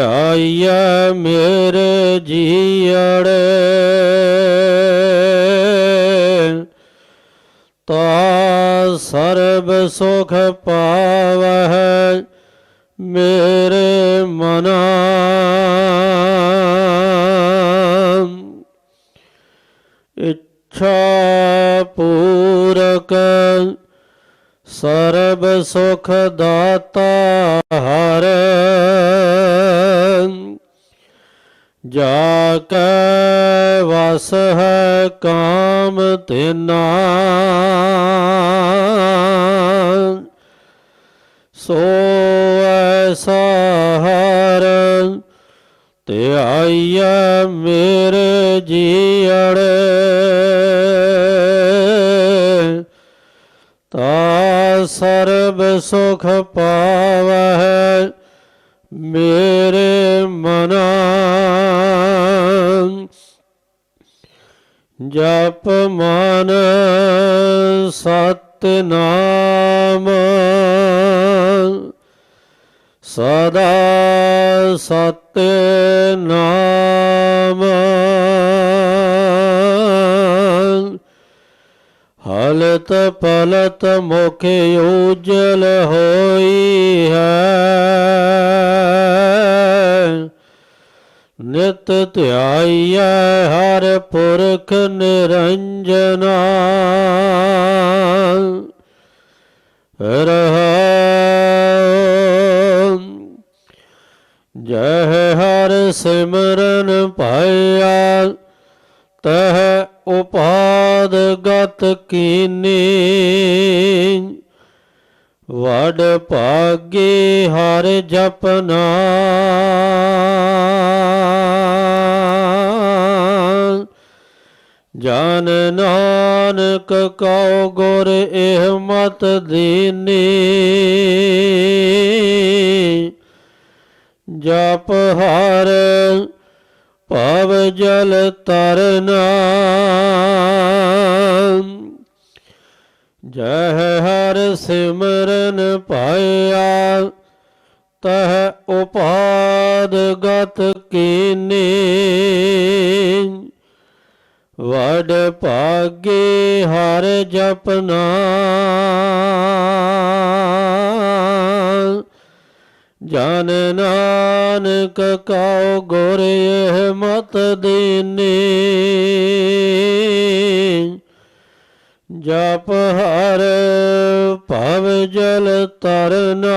ਧਿਆਈਐ ਮੇਰੇ ਜੀਅੜੇ। ਤਾ ਸਰਬ ਸੁਖ ਪਾਵਹਿ ਮੇਰੇ ਮਨਾ। ਇੱਛਾ ਪੂਰਕ ਸਰਬ ਸੁਖ ਦਾਤਾ ਹਰ। ਜਾ ਕੈ ਵਸ ਹੈ ਕਾਮ ਤਿਨਾ। ਸੋ ਐਸਾ ਹਰ ਧਿਆਈਐ ਮੇਰੇ ਜੀਅੜੇ। ਤਾ ਸਰਬ ਸੁਖ ਪਾਵਹਿ ਮੇਰੇ ਜਪ ਮਨ ਸਤ ਨਾਮ ਸਦਾ ਸਤ ਨਾਮ ਹਲਤ ਪਲਤ ਮੁਖ ਉਜਲ ਹੋਈ ਹੈ। ਨਿਤ ਧਿਆਈਐ, ਹਰ ਪੁਰਖ ਨਿਰੰਜਨਾ। ਰਹਾ ਜਹ ਹਰ ਸਿਮਰਨ ਪਾਇਆ, ਤਹ ਉਪਾਦ ਗਤ ਕੀਨੀ। ਵਡ ਭਾਗੇ ਹਰ ਜਪਨਾ। ਜਨ ਨਾਨਕ ਕਉ ਗੁਰ ਇਹ ਮਤ ਦੀਨੀ। ਜਪ ਹਰ ਭਵ ਜਲ ਤਰਨਾ ਜਹ ਹਰ ਸਿਮਰਨ ਪਾਇਆ, ਤਹ ਉਪਾਦ ਗਤ ਕੀਨੀ। ਵਡ ਭਾਗੇ ਹਰ ਜਪਨਾ ਜਨ ਨਾਨਕ ਕਉ ਗੁਰ ਇਹ ਮਤ ਦੀਨੀ। ਜਪ ਹਰ ਭਵ ਜਲ ਤਰਨਾ